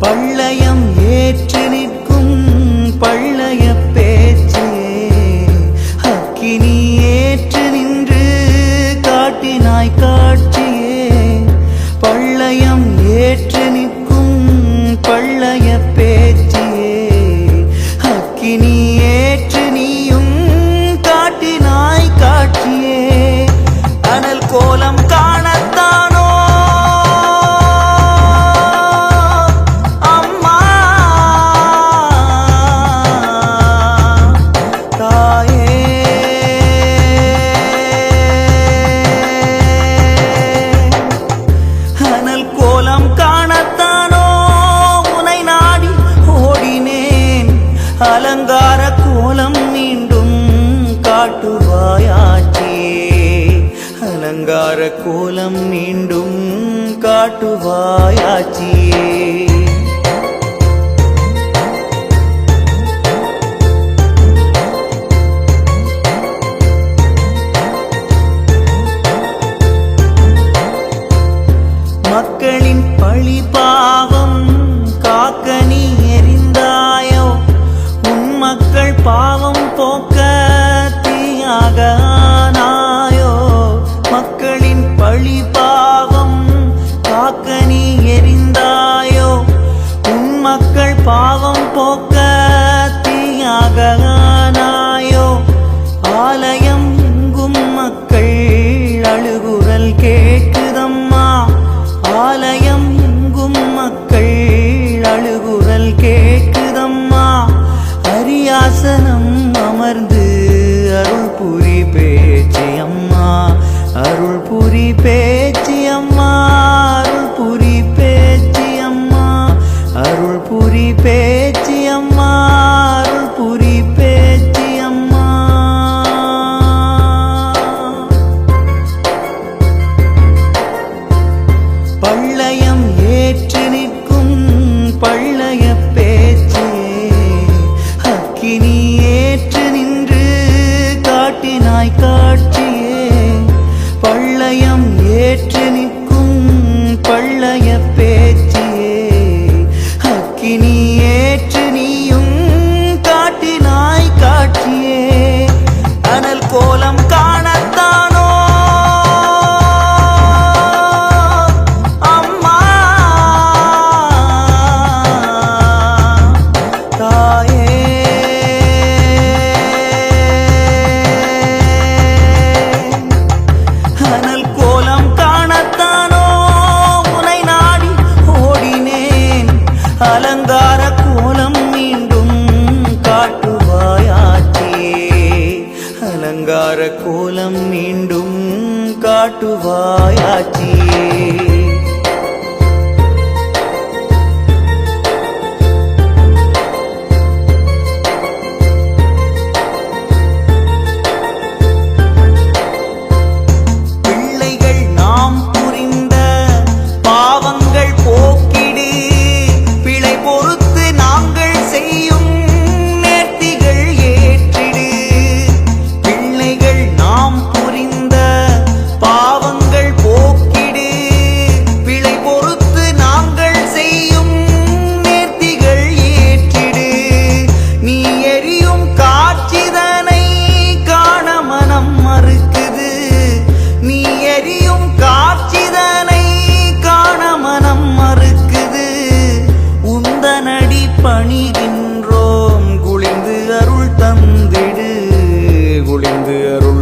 பள்ளயம் ஏற்ற ஆர கோலம் மீண்டும் காட்டுவாயாச்சே. அலங்கார கோலம் மீண்டும் காட்டுவாயாச்சியே பாவம் போக்க தீயாக ஆனாயோ மக்களின் பழி பாவம் காக்க நீ எரிந்தாயோ? உன் மக்கள் பாவம் போக்க கூடார கோலம் மீண்டும் காட்டுவாயாச்சியே வந்து அருள்